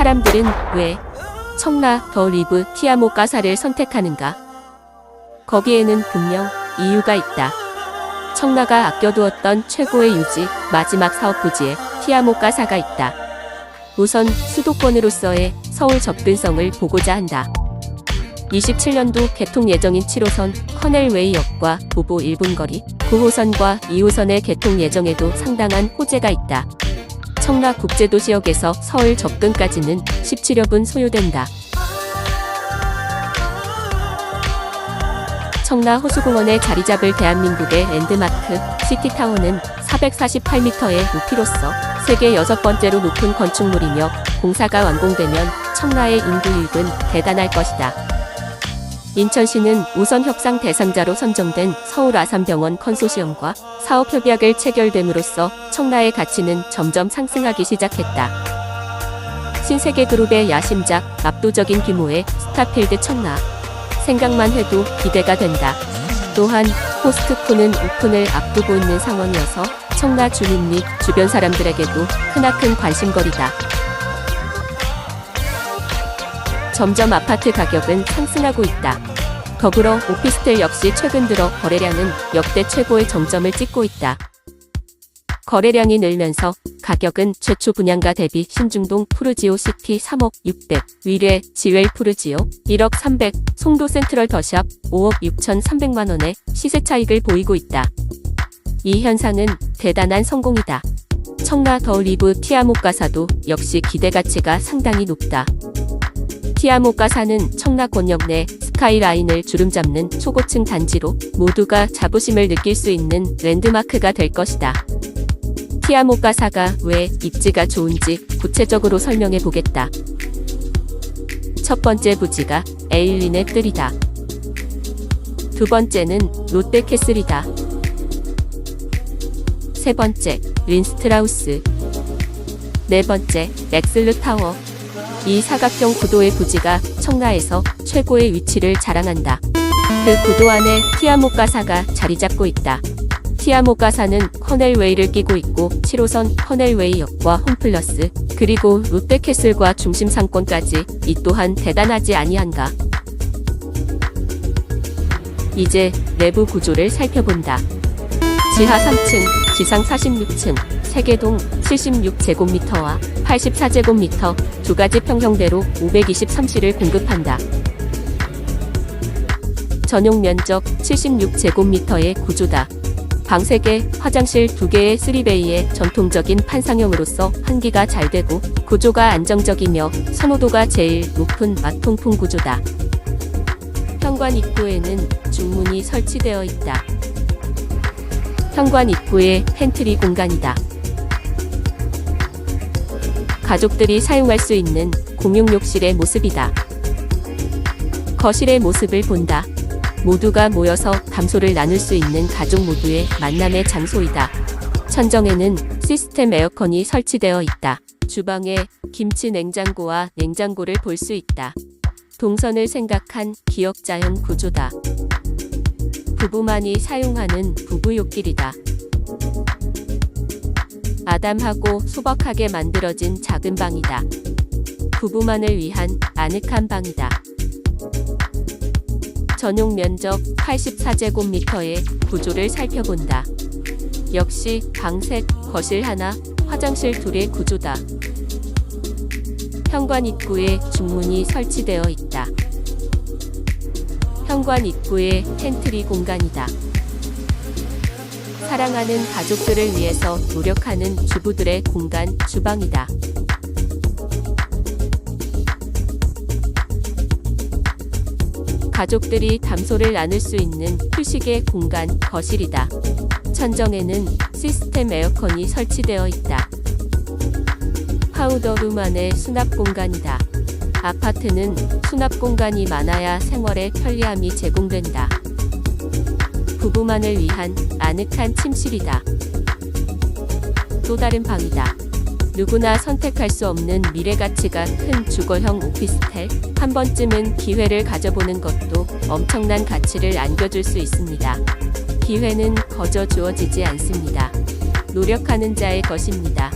사람들은 왜 청라 더 리브 티아모 가사를 선택하는가? 거기에는 분명 이유가 있다. 청라가 아껴두었던 최고의 유지 마지막 사업 부지에 티아모 가사가 있다. 우선 수도권으로서의 서울 접근성을 보고자 한다. 27년도 개통 예정인 7호선 커넬웨이 역과 도보 1분 거리, 9호선과 2호선의 개통 예정에도 상당한 호재가 있다. 청라 국제도시역에서 서울 접근까지는 17여 분 소요된다. 청라 호수공원에 자리 잡을 대한민국의 랜드마크 시티타워는 448m의 높이로서 세계 여섯 번째로 높은 건축물이며 공사가 완공되면 청라의 인구 유입은 대단할 것이다. 인천시는 우선 협상 대상자로 선정된 서울 아산병원 컨소시엄과 사업 협약을 체결됨으로써 청라의 가치는 점점 상승하기 시작했다. 신세계 그룹의 야심작 압도적인 규모의 스타필드 청라. 생각만 해도 기대가 된다. 또한 포스트코는 오픈을 앞두고 있는 상황이어서 청라 주민 및 주변 사람들에게도 크나큰 관심거리다. 점점 아파트 가격은 상승하고 있다. 더불어 오피스텔 역시 최근 들어 거래량은 역대 최고의 정점을 찍고 있다. 거래량이 늘면서 가격은 최초 분양가 대비 신중동 푸르지오 시티 3억 600, 위례 지웰 푸르지오 1억 300, 송도 센트럴 더샵 5억 6,300만 원의 시세 차익을 보이고 있다. 이 현상은 대단한 성공이다. 청라 더 리브 티아모 가사도 역시 기대 가치가 상당히 높다. 티아모 가 사는 청라권역 내 스카이라인을 주름잡는 초고층 단지로 모두가 자부심을 느낄 수 있는 랜드마크가 될 것이다. 티아모 가 사가 왜 입지가 좋은지 구체적으로 설명해 보겠다. 첫 번째 부지가 에일린의 뜰이다. 두 번째는 롯데캐슬이다. 세 번째, 린스트라우스. 네 번째, 렉슬르 타워. 이 사각형 구도의 부지가 청라에서 최고의 위치를 자랑한다. 그 구도 안에 티아모 가사가 자리 잡고 있다. 티아모 가사는 커넬웨이를 끼고 있고 7호선 커넬웨이역과 홈플러스 그리고 롯데캐슬과 중심 상권까지 이 또한 대단하지 아니한가. 이제 내부 구조를 살펴본다. 지하 3층, 지상 46층, 세계동 76제곱미터와 84제곱미터 두 가지 평형대로 523실을 공급한다. 전용 면적 76제곱미터의 구조다. 방 3개, 화장실 2개의 3베이의 전통적인 판상형으로서 환기가 잘 되고 구조가 안정적이며 선호도가 제일 높은 마통풍 구조다. 현관 입구에는 중문이 설치되어 있다. 현관 입구에 팬트리 공간이다. 가족들이 사용할 수 있는 공용 욕실의 모습이다. 거실의 모습을 본다. 모두가 모여서 담소를 나눌 수 있는 가족 모두의 만남의 장소이다. 천정에는 시스템 에어컨이 설치되어 있다. 주방에 김치 냉장고와 냉장고를 볼 수 있다. 동선을 생각한 기역자형 구조다. 부부만이 사용하는 부부욕길이다. 아담하고 소박하게 만들어진 작은 방이다. 부부만을 위한 아늑한 방이다. 전용 면적 84제곱미터의 구조를 살펴본다. 역시 방셋, 거실 하나, 화장실 둘의 구조다. 현관 입구에 중문이 설치되어 있다. 현관 입구에 팬트리 공간이다. 사랑하는 가족들을 위해서 노력하는 주부들의 공간 주방이다. 가족들이 담소를 나눌 수 있는 휴식의 공간 거실이다. 천정에는 시스템 에어컨이 설치되어 있다. 파우더룸 안의 수납 공간이다. 아파트는 수납 공간이 많아야 생활에 편리함이 제공된다. 부부만을 위한 아늑한 침실이다. 또 다른 방이다. 누구나 선택할 수 없는 미래 가치가 큰 주거형 오피스텔. 한 번쯤은 기회를 가져보는 것도 엄청난 가치를 안겨줄 수 있습니다. 기회는 거저 주어지지 않습니다. 노력하는 자의 것입니다.